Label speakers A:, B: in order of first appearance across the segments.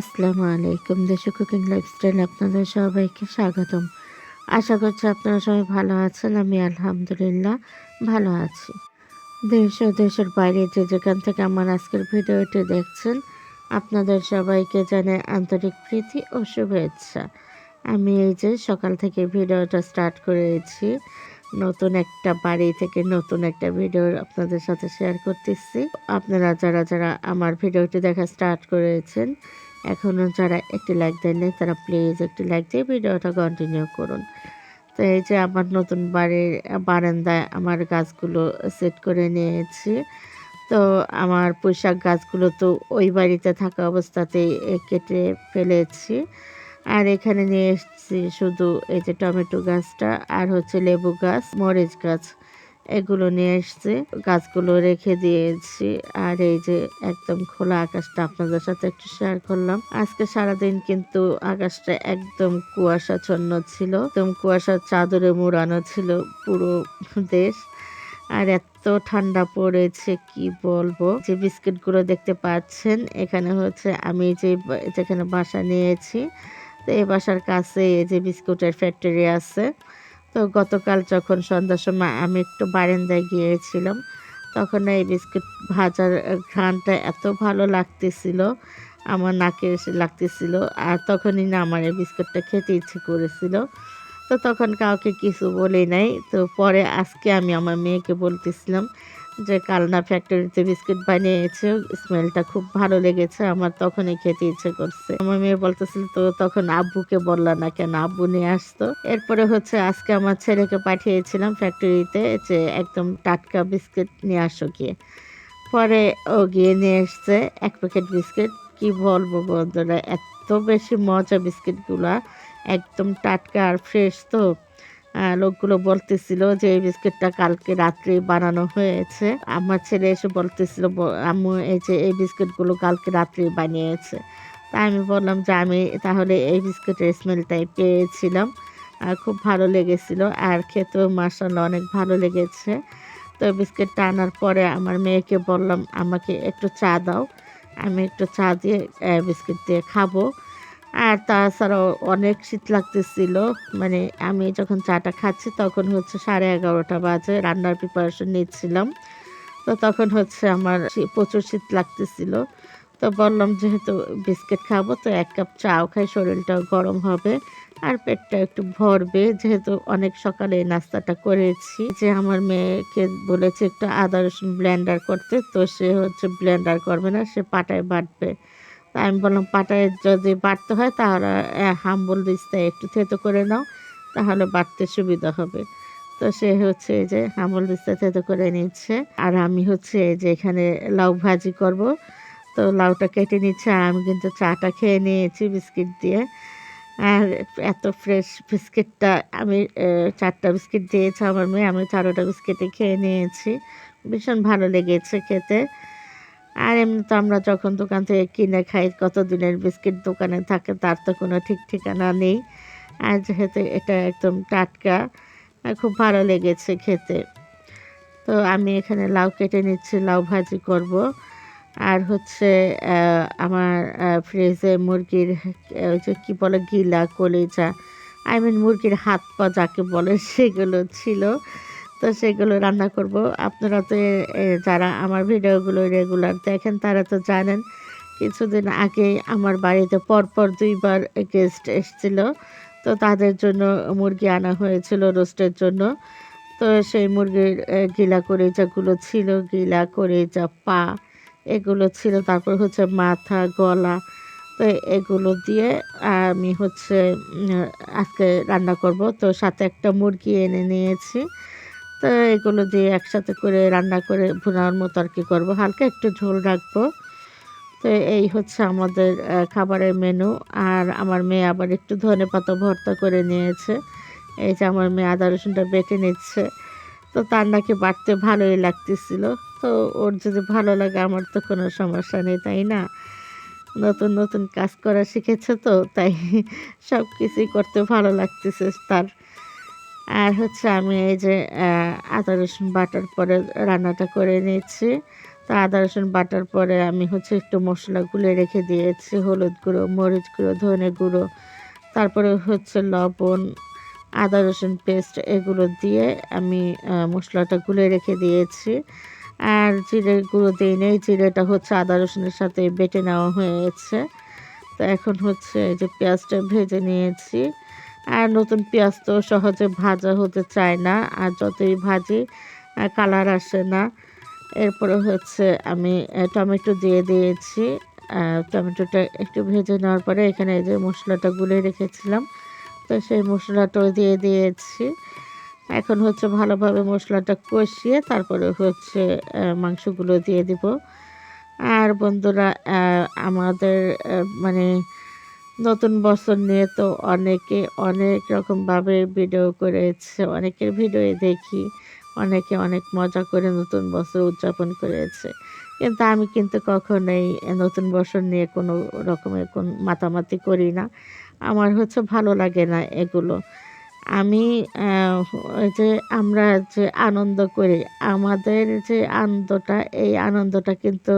A: আসসালামু আলাইকুম, দেশে কুকিং লাইফস্টাইল আপনাদের সবাইকে স্বাগতম। আশা করছি আপনারা সবাই ভালো আছেন, আমি আলহামদুলিল্লাহ ভালো আছি। দেশ ও দেশের বাইরে যে যেখান থেকে আমার আজকের ভিডিওটি দেখছেন, আপনাদের সবাইকে জানাই আন্তরিক প্রীতি ও শুভেচ্ছা। আমি এই যে সকাল থেকে ভিডিওটা স্টার্ট করেছি, নতুন একটা বাড়ি থেকে নতুন একটা ভিডিও আপনাদের সাথে শেয়ার করতেছি। আপনারা যারা যারা আমার ভিডিওটি দেখা স্টার্ট করেছেন এখনও যারা একটি লাইক দেননি তারা প্লিজ একটি লাইক দিয়ে ভিডিওটা কন্টিনিউ করুন। তো এই যে আমার নতুন বাড়ির বারান্দায় আমার গাছগুলো সেট করে নিয়েছি। তো আমার পোশাক গাছগুলো তো ওই বাড়িতে থাকা অবস্থাতেই কেটে ফেলেছি। আর এখানে নিয়ে এসেছি শুধু এই যে টমেটো গাছটা আর হচ্ছে লেবু গাছ, মরিচ গাছ। এগুলো নিয়ে এসছি। গাছগুলো রেখে দিয়েছি। আর এই যে একদম খোলা আকাশটা আপনাদের সাথে একটু শেয়ার করলাম। আজকে সারাদিন কিন্তু আকাশটা একদম কুয়াশাচ্ছন্ন ছিল। একদম কুয়াশার চাদরে মোড়ানো ছিল পুরো দেশ। আর এত ঠান্ডা পড়েছে, কি বলব? যে বিস্কিটগুলো দেখতে পাচ্ছেন, এখানে হচ্ছে আমি যে যেখানে বাসা নিয়েছি, তো এই বাসার কাছে এই যে বিস্কুটের ফ্যাক্টরি আছে। তো গতকাল যখন সন্ধ্যার সময় আমি একটু বারান্দায় গিয়েছিলাম, তখন এই বিস্কুট ভাজার ঘ্রাণটা এত ভালো লাগতেছিল, আমার নাকে এসে লাগতেছিল, আর তখনই না আমার এই বিস্কুটটা খেতে ইচ্ছে করেছিল। তো তখন কাউকে কিছু বলি নাই। তো পরে আজকে আমি আমার মেয়েকে বলতেছিলাম যে কালনা ফ্যাক্টরিতে বিস্কিট বানিয়েছে স্মেলটা খুব ভালো লেগেছে, আমার তখনই খেতে ইচ্ছে করছে। আমার মেয়ে বলতেছিল, তো তখন আব্বুকে বললা না কেন? আব্বু নিয়ে আসতো? এরপরে হচ্ছে আজকে আমার ছেলেকে পাঠিয়েছিলাম ফ্যাক্টরিতে যে একদম টাটকা বিস্কিট নিয়ে আসো গিয়ে। পরে ও গিয়ে নিয়ে এসছে এক প্যাকেট বিস্কিট। কি বলব বন্ধুরা, এত বেশি মজা বিস্কিটগুলা। একদম টাটকা আর ফ্রেশ তো। লোকগুলো বলতেছিল যে, এই বিস্কিটটা কালকে রাত্রে বানানো হয়েছে। আমার ছেলে এসে বলতেছিল আম্মু, এই যে, এই বিস্কিটগুলো কালকে রাত্রে বানিয়েছে। তাই আমি বললাম যে, আমি তাহলে এই বিস্কিটের স্মেলটাই পেয়েছিলাম। আর খুব ভালো লেগেছিল আর খেতেও মার্শাল্লাহ অনেক ভালো লেগেছে। তো বিস্কিটটা আনার পরে আমার মেয়েকে বললাম, আমাকে একটু চা দাও, আমি একটু চা দিয়ে বিস্কিট দিয়ে খাব। আর তাছাড়াও অনেক শীত লাগতেছিল। মানে আমি যখন চাটা খাচ্ছি তখন হচ্ছে সাড়ে এগারোটা বাজে, রান্নার প্রিপারেশন নিচ্ছিলাম। তো তখন হচ্ছে আমার প্রচুর শীত লাগতেছিল। তো বললাম যেহেতু বিস্কিট খাব, তো এক কাপ চাও খাই, শরীরটাও গরম হবে আর পেটটা একটু ভরবে। যেহেতু অনেক সকালে নাস্তাটা করেছি, যে আমার মেয়েকে বলেছে একটু আদা রসুন ব্লেন্ডার করতে, তো সে হচ্ছে ব্লেন্ডার করবে না, সে পাটায় বাটবে। তাই আমি বললাম, পাটায় যদি বাড়তে হয় তাহলে হাম্বল দিস্তায় একটু থেতো করে নাও, তাহলে বাড়তে সুবিধা হবে। তো সে হচ্ছে যে হাম্বল দিস্তা থেতো করে নিচ্ছে। আর আমি হচ্ছে যে এখানে লাউ ভাজি করব। তো লাউটা কেটে নিচ্ছে, আর আমি কিন্তু চাটা খেয়ে নিয়েছি বিস্কিট দিয়ে। আর এত ফ্রেশ বিস্কিটটা আমি চারটা বিস্কিট দিয়েছি আমার মেয়ে, আমি চারোটা বিস্কিটে খেয়ে নিয়েছি। ভীষণ ভালো লেগেছে খেতে। আর এমনি তো আমরা যখন দোকান থেকে কিনে খাই কত দিনের বিস্কিট দোকানে থাকে তার তো কোনো ঠিক ঠিকানা নেই। আর যেহেতু এটা একদম টাটকা খুব ভালো লেগেছে খেতে। তো আমি এখানে লাউ কেটে নিচ্ছি, লাউ ভাজি করব। আর হচ্ছে আমার ফ্রিজে মুরগির, ওই যে কী বলে, গিলা, কলিজা আই মিন মুরগির হাত পা যাকে বলে, সেগুলো ছিল। তো সেগুলো রান্না করব। আপনারা তো যারা আমার ভিডিওগুলো রেগুলার দেখেন, তারা তো জানেন, কিছুদিন আগে আমার বাড়িতে পরপর দুইবার গেস্ট এসেছিল। তো তাদের জন্য মুরগি আনা হয়েছিল রোস্টের জন্য। তো সেই মুরগির গিলা করে যাগুলো ছিল, গিলা করে যা পা, এগুলো ছিল। তারপর হচ্ছে মাথা, গলা, তো এগুলো দিয়ে আমি হচ্ছে আজকে রান্না করব। তো সাথে একটা মুরগি এনে নিয়েছি। তো এগুলো দিয়ে একসাথে করে রান্না করে ভুনার মতো আর কি করব। হালকা একটু ঝোল রাখব। তো এই হচ্ছে আমাদের খাবারের মেনু। আর আমার মেয়ে আবার একটু ধনে পাতা ভর্তা করে নিয়েছে। এই যে আমার মেয়ে আদা রসুনটা বেটে নিচ্ছে। তো তার নাকি বাড়তে ভালোই লাগতেছিল। তো ওর যদি ভালো লাগে আমার তো কোনো সমস্যা নেই, তাই না? নতুন নতুন কাজ করা শিখেছে তো, তাই সব কিছুই করতে ভালো লাগতেছে তার। আর হচ্ছে আমি এই যে আদা, রসুন বাটার পরে রান্নাটা করে নিচ্ছি তো তা আদা, রসুন বাটার পরে আমি হচ্ছে একটু মশলা গুলে রেখে দিয়েছি। হলুদ গুঁড়ো, মরিচ গুঁড়ো, ধনে গুঁড়ো, তারপরে হচ্ছে লবণ, আদা, রসুন পেস্ট এগুলো দিয়ে আমি মশলাটা গুলে রেখে দিয়েছি। আর জিরে গুঁড়ো দিই নেই, জিরেটা হচ্ছে আদা, রসুনের সাথে বেটে নেওয়া হয়েছে। তো এখন হচ্ছে এই যে পেঁয়াজটা ভেজে নিয়েছি। আর নতুন পেঁয়াজ তো সহজে ভাজা হতে চায় না, আর যতই ভাজি কালার আসে না। এরপরে হচ্ছে আমি টমেটো দিয়ে দিয়েছি। টমেটোটা একটু ভেজে নেওয়ার পরে এখানে যে মশলাটা গুলে রেখেছিলাম, তো সেই মশলাটাও দিয়ে দিয়েছি। এখন হচ্ছে ভালোভাবে মশলাটা কষিয়ে তারপরে হচ্ছে মাংসগুলো দিয়ে দিব। আর বন্ধুরা আমাদের মানে নতুন বছর নিয়ে তো অনেকে অনেক রকমভাবে ভিডিও করেছে, অনেকের ভিডিও দেখি, অনেকে অনেক মজা করে নতুন বছর উদযাপন করেছে। কিন্তু আমি কিন্তু কখনোই নতুন বছর নিয়ে কোনো রকমের কোন মাতামাতি করি না। আমার হচ্ছে ভালো লাগে না এগুলো। আমি যে আমরা যে আনন্দ করি, আমাদের যে আনন্দটা, এই আনন্দটা কিন্তু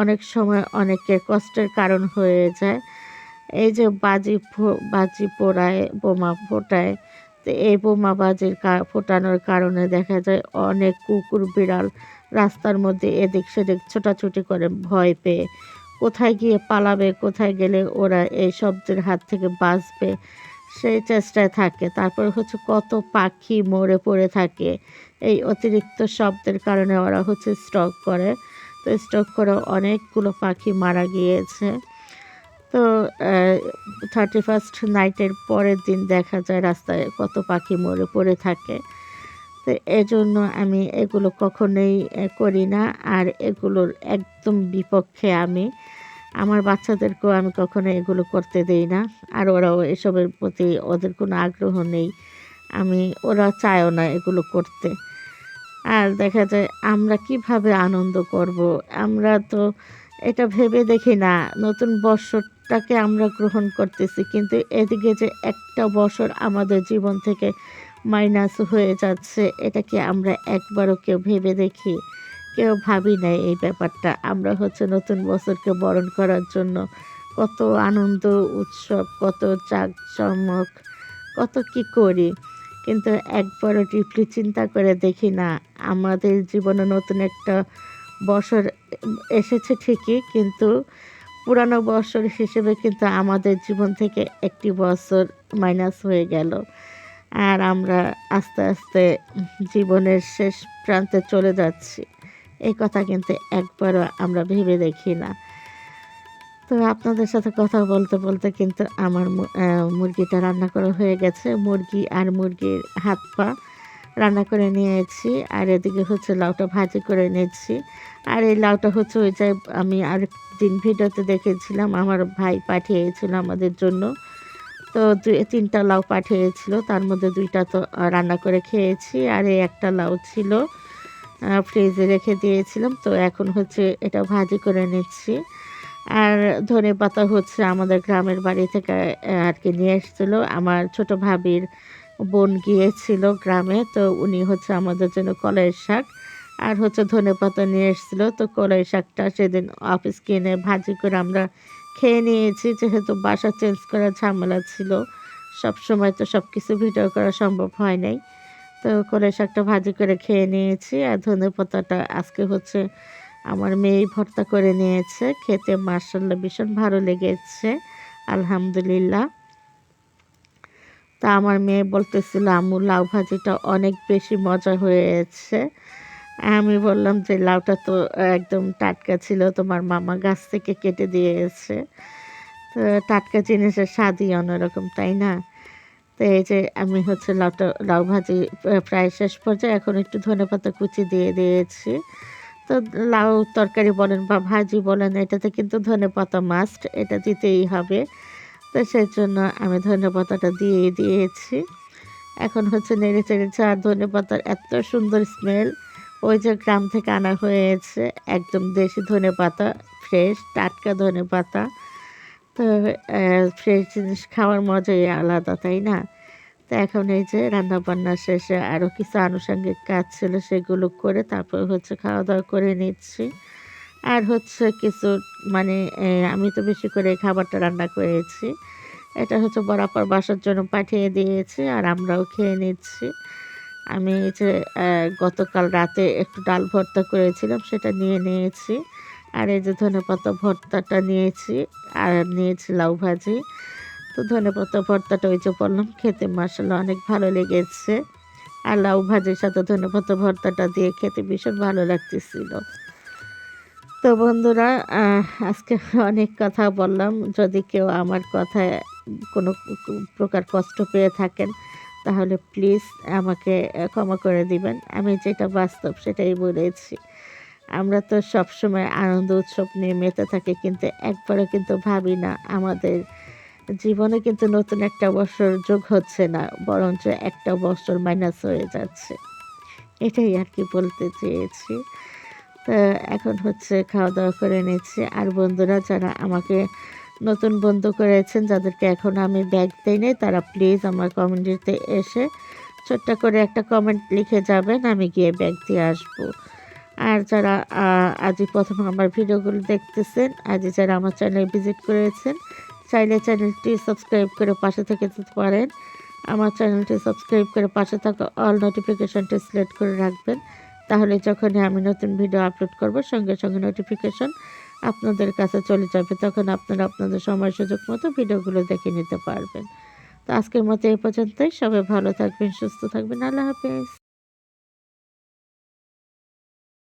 A: অনেক সময় অনেকের কষ্টের কারণ হয়ে যায়। এই যে বাজি বাজি পোড়ায়, বোমা ফোটায়, তো এই বোমা বাজির কা- ফোটানোর কারণে দেখা যায় অনেক কুকুর বিড়াল রাস্তার মধ্যে এদিক সেদিক ছোটাছুটি করে ভয় পেয়ে। কোথায় গিয়ে পালাবে, কোথায় গেলে ওরা এই শব্দের হাত থেকে বাঁচবে, সেই চেষ্টায় থাকে। তারপর হচ্ছে কত পাখি মরে পড়ে থাকে, এই অতিরিক্ত শব্দের কারণে ওরা হচ্ছে স্টক করে। তো স্টক করে অনেকগুলো পাখি মারা গিয়েছে। তো থার্টি ফার্স্ট নাইটের পরের দিন দেখা যায় রাস্তায় কত পাখি মরে, পড়ে থাকে। তো এজন্য আমি এগুলো কখনোই করি না। আর এগুলোর একদম বিপক্ষে আমি, আমার বাচ্চাদেরকেও আমি কখনো এগুলো করতে দেই না। আর ওরাও এসবের প্রতি ওদের কোনো আগ্রহ নেই। আমি, ওরা চায়ও না এগুলো করতে। আর দেখা যায় আমরা কীভাবে আনন্দ করব? আমরা তো এটা ভেবে দেখি না। নতুন বছরটাকে আমরা গ্রহণ করতেছি, কিন্তু এদিকে যে একটা বছর আমাদের জীবন থেকে মাইনাস হয়ে যাচ্ছে, এটা কি আমরা একবারও কেউ ভেবে দেখি? কেউ ভাবি নাই এই ব্যাপারটা। আমরা হচ্ছে নতুন বছরকে বরণ করার জন্য কত আনন্দ, উৎসব, কত জাঁকজমক, কত কি করি। কিন্তু একবারও ডিপলি চিন্তা করে দেখি না, আমাদের জীবনে নতুন একটা বছর এসেছে ঠিকই, কিন্তু পুরানো বছর হিসেবে কিন্তু আমাদের জীবন থেকে একটি বছর মাইনাস হয়ে গেল। আর আমরা আস্তে আস্তে জীবনের শেষ প্রান্তে চলে যাচ্ছি। এই কথা কিন্তু একবারও আমরা ভেবে দেখি না। তো আপনাদের সাথে কথা বলতে বলতে কিন্তু আমার মুরগিটা রান্না করা হয়ে গেছে। মুরগি আর মুরগির হাত পা রান্না করে নিয়েছি। আর এদিকে হচ্ছে লাউটা ভাজি করে নিয়েছি আর এই লাউটা হচ্ছে ওই যে আমি আরেকদিন ভিডিওতে দেখেছিলাম, আমার ভাই পাঠিয়েছিল আমাদের জন্য। তো তিনটা লাউ পাঠিয়েছিল, তার মধ্যে দুইটা তো রান্না করে খেয়েছি। আর এই একটা লাউ ছিল ফ্রিজে রেখে দিয়েছিলাম। তো এখন হচ্ছে এটা ভাজি করে নিচ্ছি। আর ধনে পাতা হচ্ছে আমাদের গ্রামের বাড়ি থেকে আর কি নিয়ে এসেছিল। আমার ছোট ভাবির বোন গিয়েছিল গ্রামে, তো উনি হচ্ছে আমাদের জন্য কলাইয়ের শাক আর হচ্ছে ধনে পাতা নিয়ে এসেছিল। তো কলাই শাকটা সেদিন অফিস কিনে ভাজি করে আমরা খেয়ে নিয়েছি। যেহেতু বাসা চেঞ্জ করার ঝামেলা ছিল, সব সময় তো সব কিছু ভিডিও করা সম্ভব হয় নাই। তো কলাই শাকটা ভাজি করে খেয়ে নিয়েছি আর ধনে পাতাটা আজকে হচ্ছে আমার মেয়েই ভর্তা করে নিয়েছে। খেতে মার্শাল্লাহ ভীষণ ভালো লেগেছে, আলহামদুলিল্লাহ। তা আমার মেয়ে বলতেছিল, আম্মু, লাউ ভাজিটা অনেক বেশি মজা হয়েছে। আমি বললাম যে, লাউটা তো একদম টাটকা ছিল, তোমার মামা গাছ থেকে কেটে দিয়েছে। তো টাটকা জিনিসের স্বাদই অন্যরকম, তাই না? তো এই যে আমি হচ্ছে লাউটা, লাউ ভাজি প্রায় শেষ পর্যায়ে এখন একটু ধনেপাতা কুচি দিয়ে দিয়েছি। তো লাউ তরকারি বলেন বা ভাজি বলেন, এটাতে কিন্তু ধনেপাতা মাস্ট এটা দিতেই হবে। তো সেই জন্য আমি ধনেপাতাটা দিয়ে দিয়েছি। এখন হচ্ছে নেড়ে চেড়েছে আর ধনেপাতার এত সুন্দর স্মেল ওই যে গ্রাম থেকে আনা হয়েছে, একদম দেশি ধনেপাতা ফ্রেশ টাটকা ধনেপাতা তো ফ্রেশ জিনিস খাওয়ার মজাই আলাদা, তাই না? তো এখন এই যে রান্না বান্না শেষে আরও কিছু আনুষঙ্গিক কাজ ছিল সেগুলো করে তারপর হচ্ছে খাওয়া দাওয়া করে নিচ্ছি। আর হচ্ছে কিছু মানে আমি তো বেশি করে খাবারটা রান্না করেছি। এটা হচ্ছে বরাবর বাসার জন্য পাঠিয়ে দিয়েছি আর আমরাও খেয়ে নিচ্ছি। আমি যে গতকাল রাতে একটু ডাল ভর্তা করেছিলাম, সেটা নিয়ে নিয়েছি। আর এই যে ধনেপাতা ভর্তাটা নিয়েছি, আর নিয়েছি লাউ ভাজি। তো ধনেপাতা ভর্তাটা ওই যে বললাম, খেতে মশলা অনেক ভালো লেগেছে। আর লাউ ভাজির সাথে ধনেপাতা ভর্তাটা দিয়ে খেতে ভীষণ ভালো লাগতেছিল। তো বন্ধুরা আজকে অনেক কথা বললাম। যদি কেউ আমার কথায় কোনো প্রকার কষ্ট পেয়ে থাকেন, তাহলে প্লিজ আমাকে ক্ষমা করে দিবেন। আমি যেটা বাস্তব সেটাই বলেছি। আমরা তো সবসময় আনন্দ উৎসব নিয়ে মেতে থাকি, কিন্তু একবারও কিন্তু ভাবি না, আমাদের জীবনে কিন্তু নতুন একটা বছর যোগ হচ্ছে না, বরঞ্চ একটা বছর মাইনাস হয়ে যাচ্ছে। এটাই আর কি বলতে চেয়েছি। তো এখন হচ্ছে খাওয়া দাওয়া করে নিচ্ছি। আর বন্ধুরা যারা আমাকে নতুন বন্ধু করেছেন, যাদেরকে এখন আমি ব্যাগ দিই নাই, তারা প্লিজ আমার কমেন্টিতে এসে ছোট্ট করে একটা কমেন্ট লিখে যাবেন, আমি গিয়ে ব্যাগ দিয়ে আসব। আর যারা আজই প্রথম আমার ভিডিওগুলো দেখতেছেন, আজই যারা আমার চ্যানেল ভিজিট করেছেন, চাইলে চ্যানেলটি সাবস্ক্রাইব করে পাশে থেকে যেতে পারেন। আমার চ্যানেলটি সাবস্ক্রাইব করে পাশে থাকা অল নোটিফিকেশনটি সিলেক্ট করে রাখবেন। তাহলে যখনই আমি নতুন ভিডিও আপলোড করব, সঙ্গে সঙ্গে নোটিফিকেশন আপনাদের কাছে চলে যাবে। তখন আপনারা আপনাদের সময় সুযোগ মতো ভিডিওগুলো দেখে নিতে পারবেন। তো আজকের মতো এই পর্যন্তই। সবাই ভালো থাকবেন, সুস্থ থাকবেন। আল্লাহ হাফেজ।